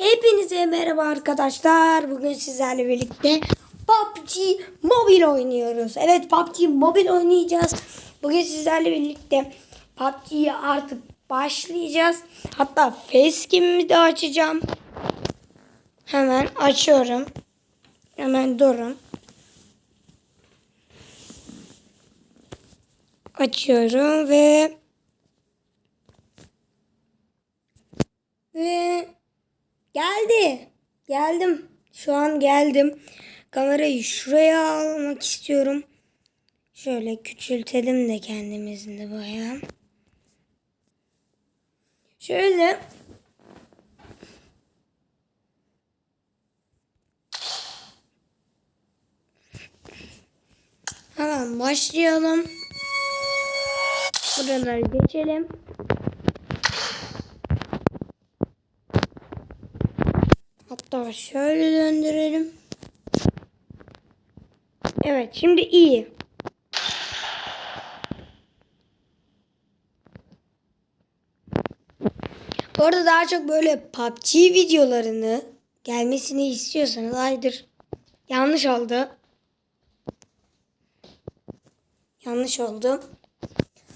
Hepinize merhaba arkadaşlar. Bugün sizlerle birlikte PUBG Mobile oynuyoruz. Evet PUBG Mobile oynayacağız. Bugün sizlerle birlikte PUBG'ye artık başlayacağız. Hatta facecam'imi de açacağım. Hemen açıyorum. Hemen durun. Açıyorum ve ve geldi. Geldim. Şu an geldim. Kamerayı şuraya almak istiyorum. Şöyle küçültelim de kendimizin de bayağı. Şöyle Hemen başlayalım. Buraları geçelim. Hatta şöyle döndürelim. Evet şimdi iyi. Bu arada daha çok böyle PUBG videolarını gelmesini istiyorsanız haydır. Yanlış oldu. Yanlış oldu.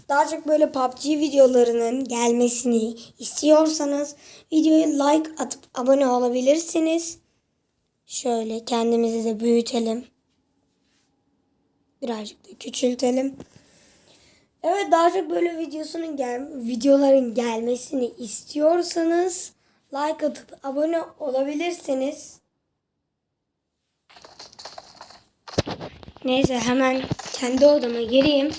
Daha çok böyle PUBG videolarının gelmesini istiyorsanız videoya like atıp abone olabilirsiniz. Şöyle kendimizi de büyütelim. Birazcık da küçültelim. Evet daha çok böyle videosunun gel videoların gelmesini istiyorsanız like atıp abone olabilirsiniz. Neyse hemen kendi odama gireyim.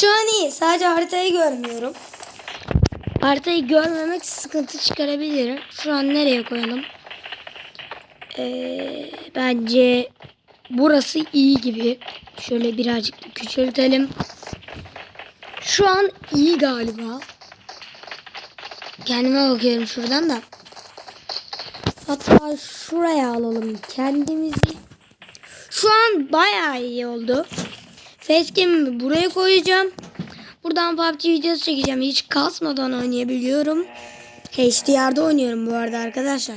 Şu an iyi. Sadece haritayı görmüyorum. Haritayı görmemek sıkıntı çıkarabilir. Şu an nereye koyalım? Ee, bence burası iyi gibi. Şöyle birazcık da küçültelim. Şu an iyi galiba. Kendime bakıyorum şuradan da. Hatta şuraya alalım kendimizi. Şu an bayağı iyi oldu. Facecam'imi buraya koyacağım. Buradan PUBG videosu çekeceğim. Hiç kasmadan oynayabiliyorum. HDR'da oynuyorum bu arada arkadaşlar.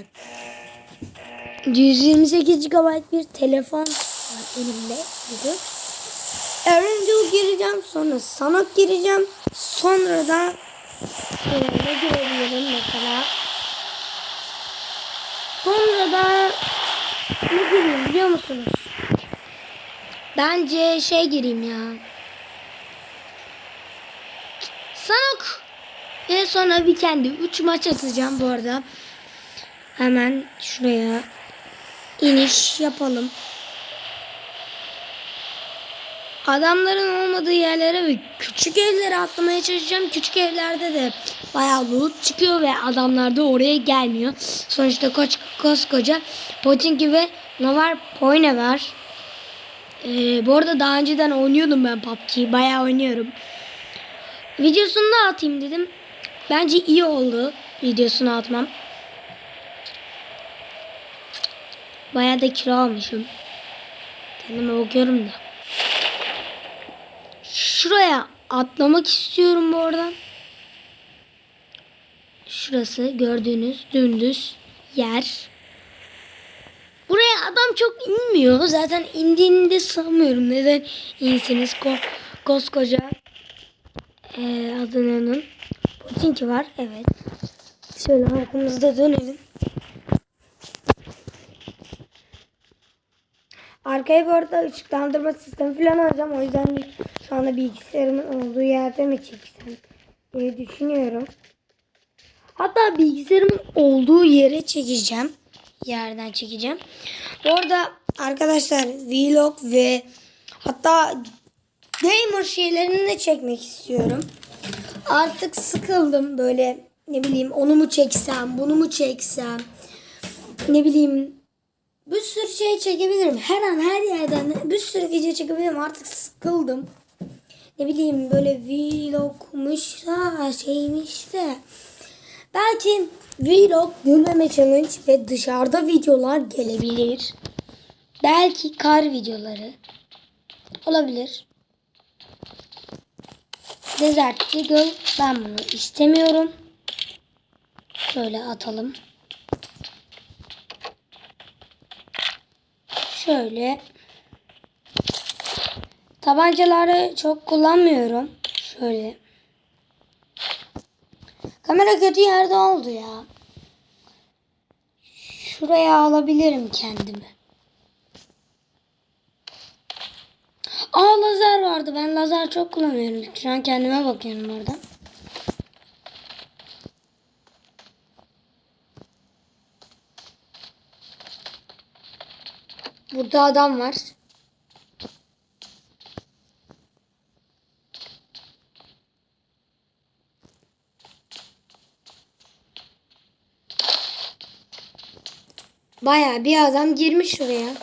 128 GB bir telefon var elimde. Erangel gireceğim. Sonra Sanok gireceğim. Sonra da ne girebilirim mesela. Sonra da ne gireyim biliyor musunuz? Bence şey gireyim ya. Sanok. Ve sonra Weekend'i 3 maç atacağım bu arada. Hemen şuraya iniş yapalım. Adamların olmadığı yerlere ve küçük evlere atlamaya çalışacağım. Küçük evlerde de bayağı loot çıkıyor ve adamlar da oraya gelmiyor. Sonuçta koç, koskoca Potinki ve Navar Poyne var. Ee, bu arada daha önceden oynuyordum ben PUBG'yi. Bayağı oynuyorum. Videosunu da atayım dedim. Bence iyi oldu videosunu atmam. Bayağı da kilo almışım. Kendime bakıyorum da. Şuraya atlamak istiyorum bu arada. Şurası gördüğünüz dümdüz yer. Buraya adam çok inmiyor. Zaten indiğini de sanmıyorum. Neden insiniz? Ko koskoca ee, adının Putinki var. Evet. Şöyle arkamızda dönelim. Arkaya bu arada ışıklandırma sistemi falan alacağım. O yüzden şu anda bilgisayarımın olduğu yerde mi çeksem diye düşünüyorum. Hatta bilgisayarımın olduğu yere çekeceğim. Yerden çekeceğim. Bu arkadaşlar vlog ve hatta gamer şeylerini de çekmek istiyorum. Artık sıkıldım böyle ne bileyim onu mu çeksem bunu mu çeksem ne bileyim bir sürü şey çekebilirim. Her an her yerden bir sürü video çekebilirim. Artık sıkıldım. Ne bileyim böyle vlogmuş da şeymiş de. Belki vlog gülmeme challenge ve dışarıda videolar gelebilir. Belki kar videoları olabilir. Desert Eagle ben bunu istemiyorum. Şöyle atalım. Şöyle. Tabancaları çok kullanmıyorum. Şöyle. Kamera kötü yerde oldu ya. Şuraya alabilirim kendimi. Aa lazer vardı. Ben lazer çok kullanıyorum. Şu an kendime bakıyorum orada. Burada adam var. Baya bir adam girmiş şuraya.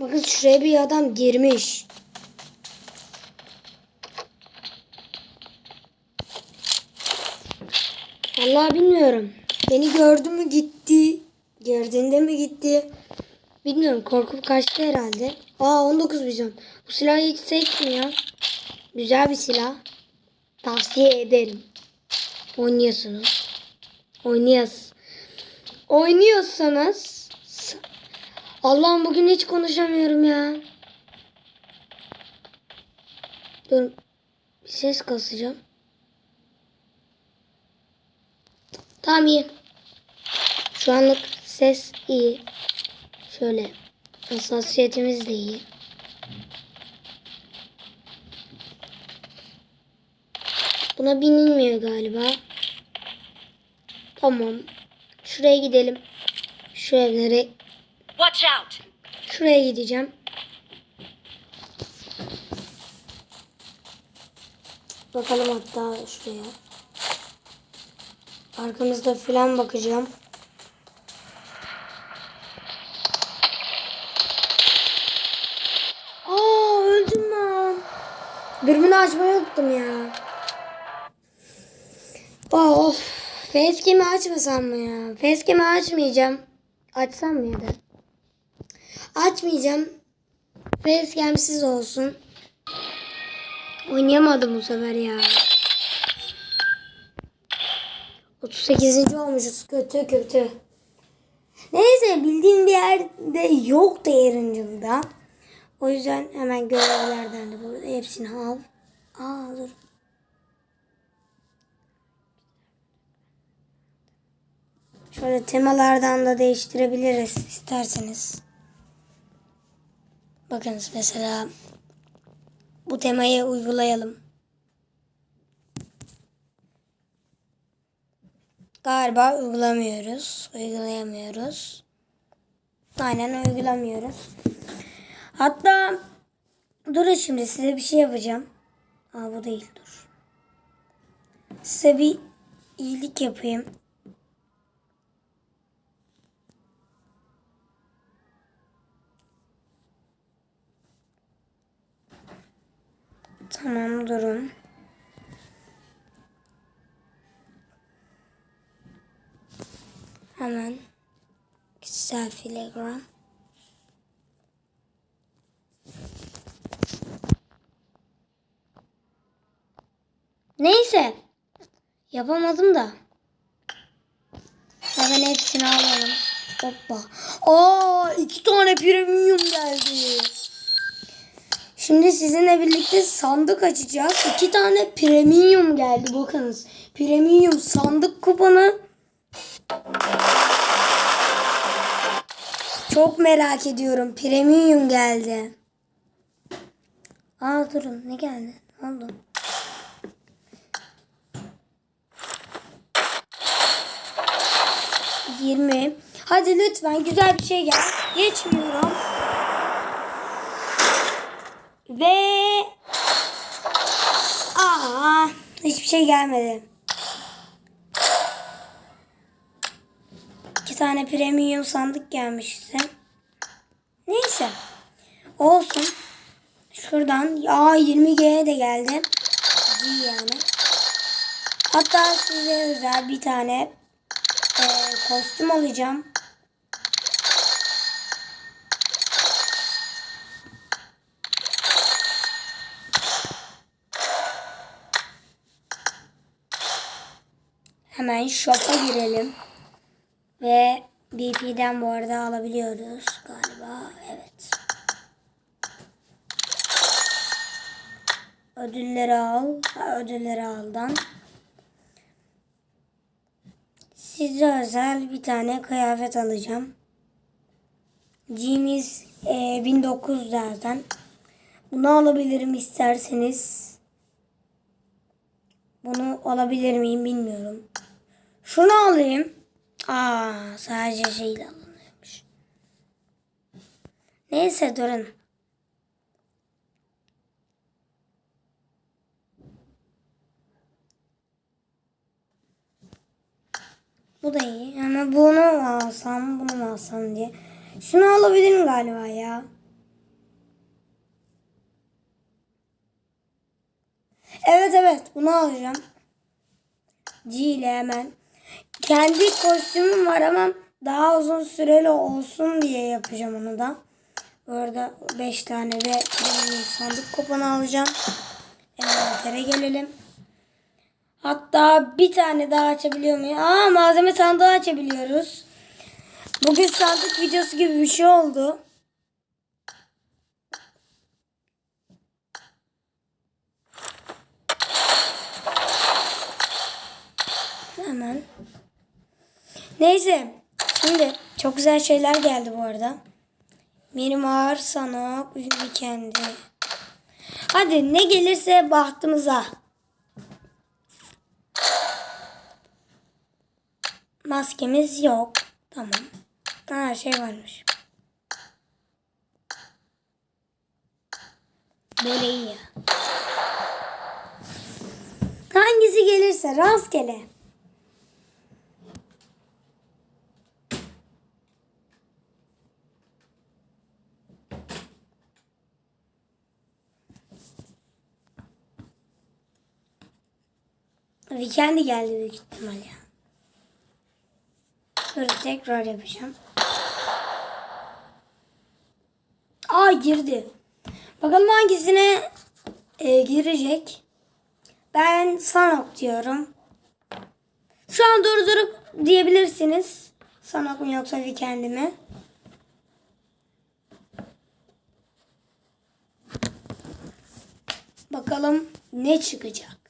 Bakın şuraya bir adam girmiş. Vallahi bilmiyorum. Beni gördü mü gitti. Gördüğünde mi gitti? Bilmiyorum. Korkup kaçtı herhalde. Aa 19 vizyon. Bu silahı hiç sekmiyor. Güzel bir silah. Tavsiye ederim. Oynuyorsunuz. Oynuyoruz. Oynuyorsanız Allah'ım bugün hiç konuşamıyorum ya. Dur. Bir ses kasacağım. Tamam iyi. Şu anlık ses iyi. Şöyle. Hassasiyetimiz de iyi. Buna binilmiyor galiba. Tamam. Şuraya gidelim. Şu evlere. Watch out! Şuraya gideceğim. Bakalım hatta şuraya. Arkamızda falan bakacağım. Aa öldüm lan. Dürbünü açmayı unuttum ya. Facecam'i açmasam mı ya? Facecam'i açmayacağım. Açsam mı ya da? Açmayacağım. Facecam'siz olsun. Oynayamadım bu sefer ya. 38. olmuşuz. Kötü kötü. Neyse bildiğim bir yerde yok Yarıncıl'da. O yüzden hemen görevlerden de burada hepsini al. Aa dur. Şöyle temalardan da değiştirebiliriz isterseniz. Bakınız mesela bu temayı uygulayalım. Galiba uygulamıyoruz. Uygulayamıyoruz. Aynen uygulamıyoruz. Hatta durun şimdi size bir şey yapacağım. Aa bu değil dur. Size bir iyilik yapayım. Tamam durun. Hemen kişisel filegram. Neyse. Yapamadım da. Hemen hepsini alalım. Hoppa. Aa iki tane premium geldi. Şimdi sizinle birlikte sandık açacağız. İki tane premium geldi bakınız. Premium sandık kuponu. Çok merak ediyorum. Premium geldi. Aa durun ne geldi? Ne oldu? Yirmi. Hadi lütfen güzel bir şey gel. Geçmiyorum. Ve aa hiçbir şey gelmedi. İki tane premium sandık gelmişti. Neyse. Olsun. Şuradan aa 20G de geldi. İyi yani. Hatta size özel bir tane e, kostüm alacağım. Hemen shop'a girelim. Ve BP'den bu arada alabiliyoruz galiba. Evet. Ödülleri al. Ha, ödülleri aldan. Size özel bir tane kıyafet alacağım. G'miz e, 1900 zaten. Bunu alabilirim isterseniz. Bunu alabilir miyim bilmiyorum. Şunu alayım. Aa sadece şeyle alınıyormuş. Neyse durun. Bu da iyi. Ama bunu alsam, bunu alsam diye. Şunu alabilirim galiba ya. Evet evet bunu alacağım. G ile hemen. Kendi kostümüm var ama daha uzun süreli olsun diye yapacağım onu da. Bu arada 5 tane de sandık kuponu alacağım. Envantere gelelim. Hatta bir tane daha açabiliyor muyum? Aa malzeme sandığı açabiliyoruz. Bugün sandık videosu gibi bir şey oldu. Hemen. Neyse. Şimdi çok güzel şeyler geldi bu arada. Benim ağır sanok, kendi. Hadi ne gelirse bahtımıza. Maskemiz yok. Tamam. Her şey varmış. Böyle iyi ya. Hangisi gelirse rastgele. Weekend'i geldi büyük ihtimal ya. Dur tekrar yapacağım. Aa girdi. Bakalım hangisine e, girecek. Ben Sanok diyorum. Şu an durdurup diyebilirsiniz. Sanok mu yoksa Weekend'i mi? Bakalım ne çıkacak.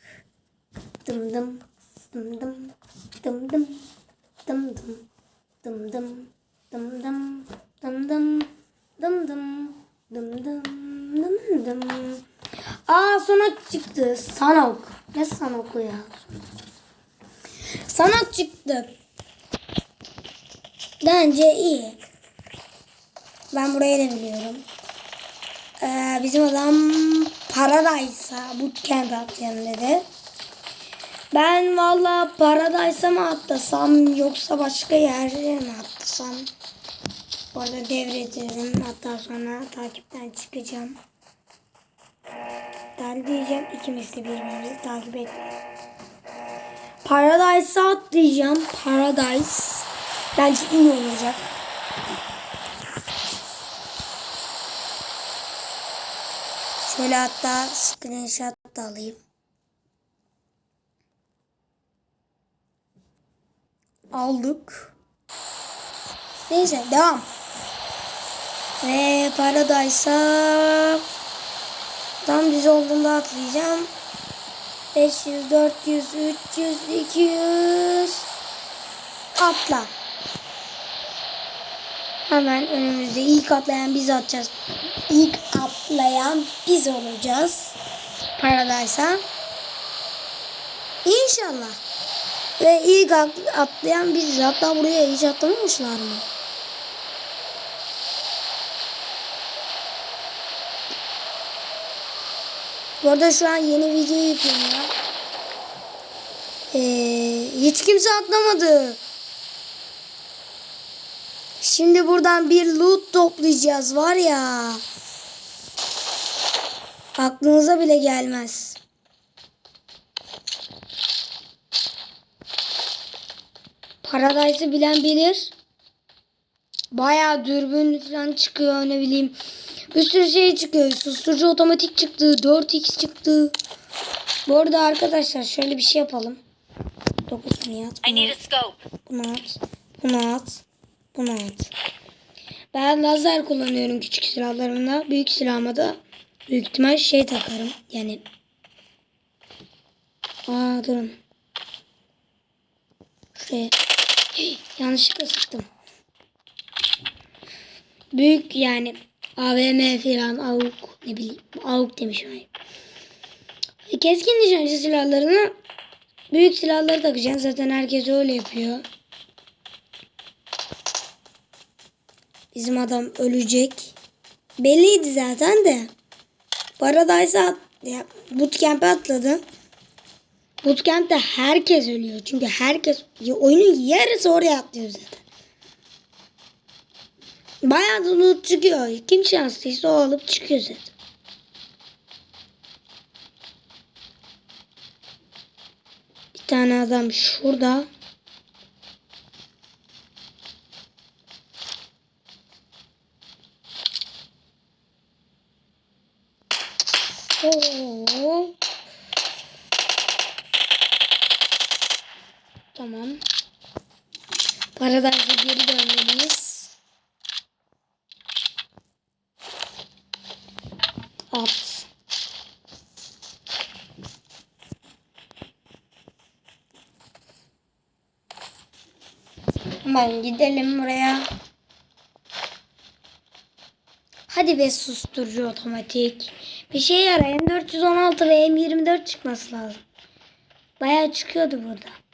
Dım dım dım dım dım dım dım dım dım dım dım dım dım dım dım dım dım dım dım dım Aa Sanok çıktı. Sanok. Ne Sanok'u ya? Sanok çıktı. Bence iyi. Ben burayı da biliyorum. Ee, bizim adam Paradise'a bootcamp yapacağım dedi. Ben valla Paradise'a mı atlasam yoksa başka yere mi atlasam? Bu arada devrediyorum. Hatta sonra takipten çıkacağım. Ben diyeceğim ikimiz de birbirimizi takip etmeyin. Paradise'a atlayacağım. Paradise. Bence iyi olacak. Şöyle hatta screenshot da alayım. Aldık. Neyse devam. Ve Paradise'a tam düz olduğunda atlayacağım. 500, 400, 300, 200 atla. Hemen önümüzde ilk atlayan biz atacağız. İlk atlayan biz olacağız. Paradise'a. İnşallah. Ve ilk atlayan biziz. Hatta buraya hiç atlamamışlar mı? Bu arada şu an yeni video yükleniyor. Ee, hiç kimse atlamadı. Şimdi buradan bir loot toplayacağız var ya. Aklınıza bile gelmez. Paradise'ı bilen bilir. Baya dürbün falan çıkıyor ne bileyim. Bir sürü şey çıkıyor. Susturucu otomatik çıktı. 4x çıktı. Bu arada arkadaşlar şöyle bir şey yapalım. 9 saniye at. Bunu at. Bunu at. Bunu at. Bunu at. Ben lazer kullanıyorum küçük silahlarımda. Büyük silahıma da büyük ihtimal şey takarım. Yani Aa durun. Şuraya. Yanlışlıkla sıktım. Büyük yani AVM falan AUK ne bileyim AUK demişim. hayır. Keskin nişancı silahlarını büyük silahları takacaksın. Zaten herkes öyle yapıyor. Bizim adam ölecek. Belliydi zaten de. Paradise at, ya, bootcamp'e atladı. Bootcamp'te herkes ölüyor. Çünkü herkes oyunun yarısı oraya atlıyor zaten. Bayağı da loot çıkıyor. Kim şanslıysa o alıp çıkıyor zaten. Bir tane adam şurada. Oo. Tamam. Paradise'a geri dönmeliyiz. At. Hemen gidelim buraya. Hadi be susturucu otomatik. Bir şey yara M416 ve M24 çıkması lazım. Bayağı çıkıyordu burada.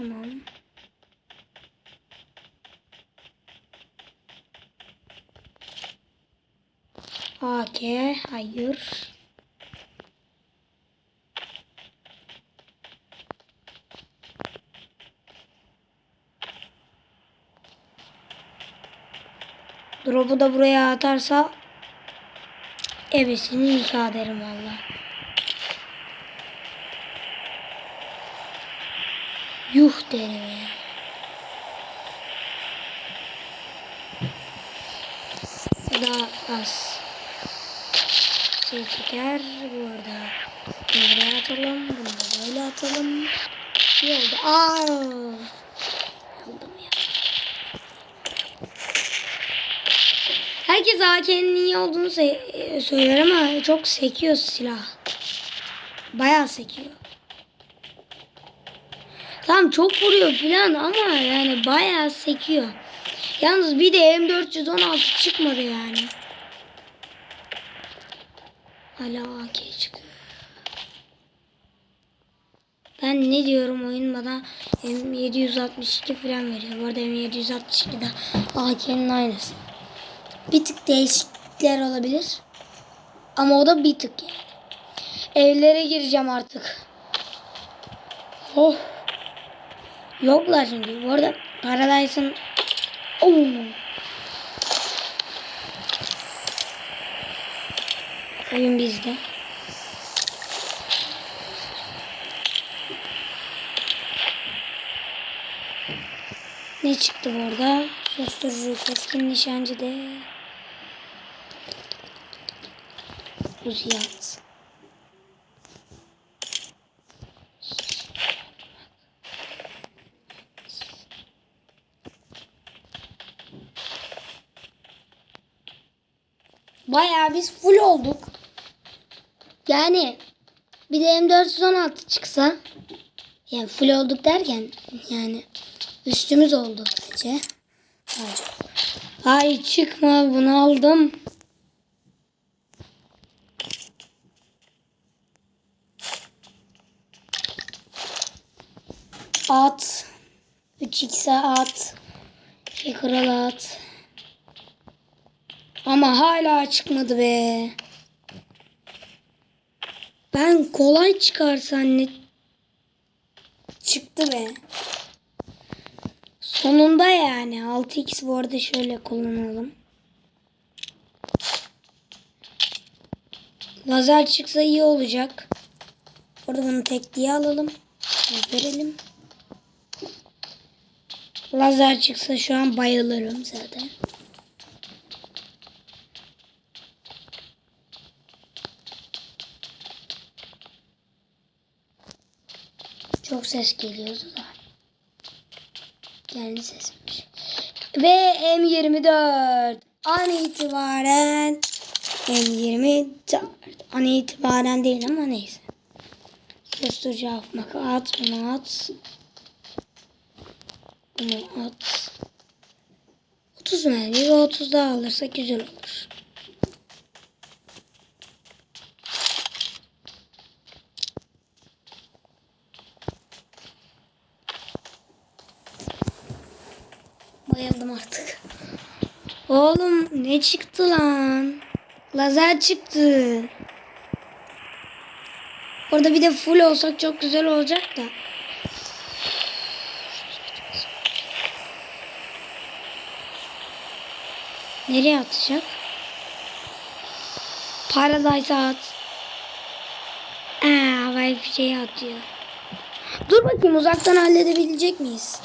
Tamam. AK hayır. Drop'u da buraya atarsa ebesini nikah ederim valla. Yuh derim ya. Daha az. Şey çeker bu arada. Buraya atalım. Bunu da böyle atalım. İyi oldu. Aa! Aldım ya. Herkes AK'nin iyi olduğunu se- söyler ama çok sekiyor silah. Bayağı sekiyor. Tamam çok vuruyor filan ama yani bayağı sekiyor. Yalnız bir de M416 çıkmadı yani. Hala AK çıkıyor. Ben ne diyorum oyun bana M762 falan veriyor. Bu arada M762 de AK'nin aynısı. Bir tık değişiklikler olabilir. Ama o da bir tık yani. Evlere gireceğim artık. Oh. Yoklar çünkü. Bu arada Paradise'ın Oo. Oyun bizde. Ne çıktı burada? Susturucu, keskin nişancı de. Uziyat. Bayağı biz full olduk. Yani bir de M416 çıksa yani full olduk derken yani üstümüz oldu bence. Ay çıkma bunu aldım. At. 3x'e at. Şey at. Ama hala çıkmadı be. Ben kolay çıkar zannet. Çıktı be. Sonunda yani. 6x bu arada şöyle kullanalım. Lazer çıksa iyi olacak. Orada bunu tekliğe alalım. Verelim. Lazer çıksa şu an bayılırım zaten. Ses geliyordu da. Kendi sesimmiş. Ve M24 an itibaren M24 an itibaren değil ama neyse. Susturucu atmak at bunu at. Bunu at. 30 mermi ve 30 daha alırsak güzel olur. Ne çıktı lan? Lazer çıktı. Orada bir de full olsak çok güzel olacak da. Nereye atacak? Paradise at. Aa, havai fişeği atıyor. Dur bakayım uzaktan halledebilecek miyiz?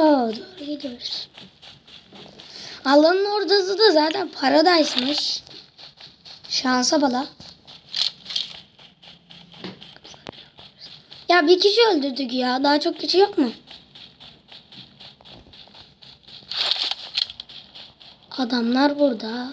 Aa, doğru gidiyoruz. Alanın ortası da zaten paradaymış. Şansa bala. Ya bir kişi öldürdük ya. Daha çok kişi yok mu? Adamlar burada.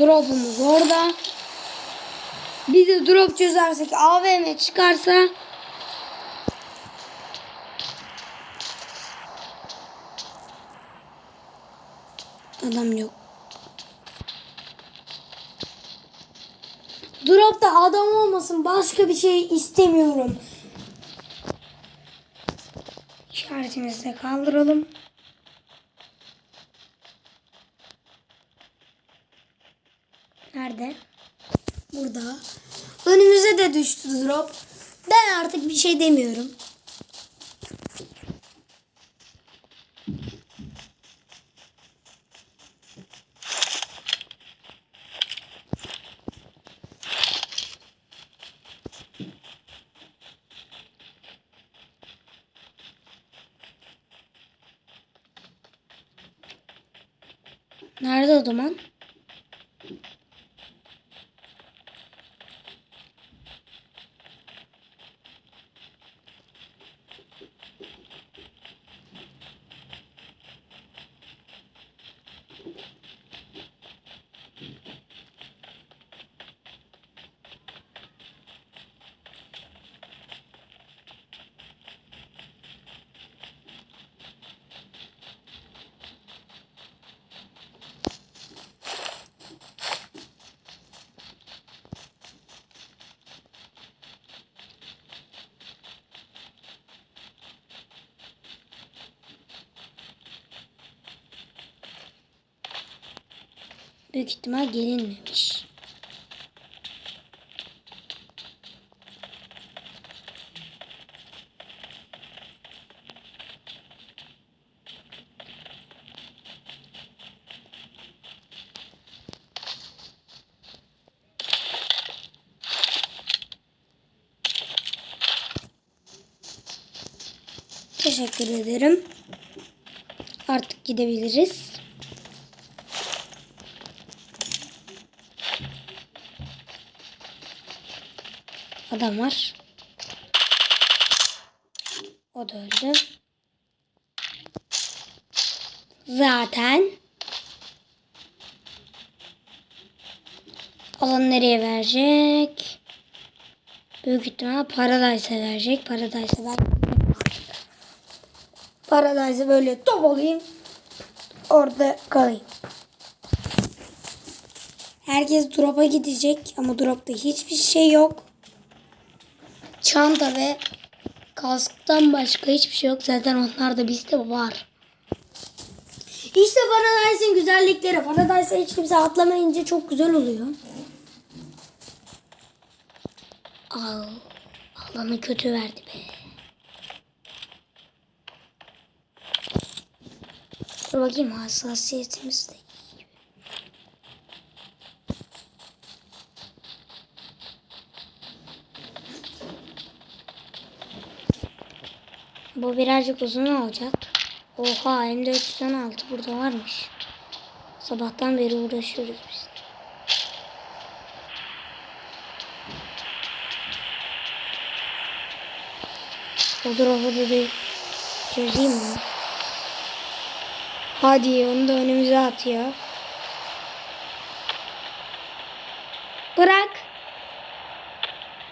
Drop'umuz orada. Bir de drop çözersek AVM çıkarsa adam yok. Drop'ta adam olmasın başka bir şey istemiyorum. İşaretimizi de kaldıralım. Nerede? Burada. Önümüze de düştü drop. Ben artık bir şey demiyorum. Büyük ihtimal gelinmemiş. Teşekkür ederim. Artık gidebiliriz. Adam var. O da öldü. Zaten alan nereye verecek? Büyük ihtimal Paradise'a verecek. Paradise'a ver. Paradise'a böyle top olayım. Orada kalayım. Herkes drop'a gidecek ama drop'ta hiçbir şey yok. Çanta ve kasktan başka hiçbir şey yok. Zaten onlar da bizde var. İşte Paradise'in güzellikleri. Paradise'a hiç kimse atlamayınca çok güzel oluyor. Al. Alanı kötü verdi be. Dur bakayım hassasiyetimiz de Bu birazcık uzun olacak. Oha M416 burada varmış. Sabahtan beri uğraşıyoruz biz. Olur olur olur. Çözeyim mi? Hadi onu da önümüze atıyor. Bırak.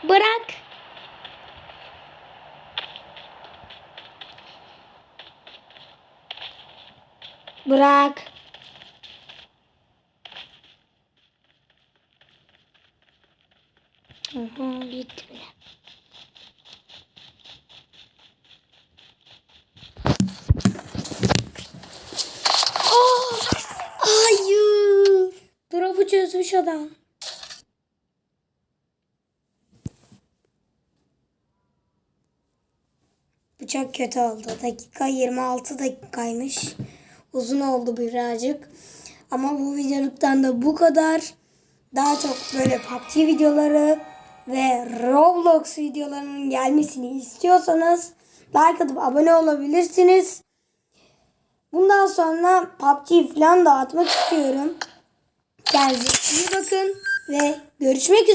Bırak. Bırak. Aha gitti bile. Oh! Hayır. Drop'u çözmüş adam. Bu çok kötü oldu. Dakika 26 dakikaymış. Uzun oldu birazcık. Ama bu videoluktan da bu kadar. Daha çok böyle PUBG videoları ve Roblox videolarının gelmesini istiyorsanız like atıp abone olabilirsiniz. Bundan sonra PUBG falan da atmak istiyorum. Kendinize iyi bakın ve görüşmek üzere.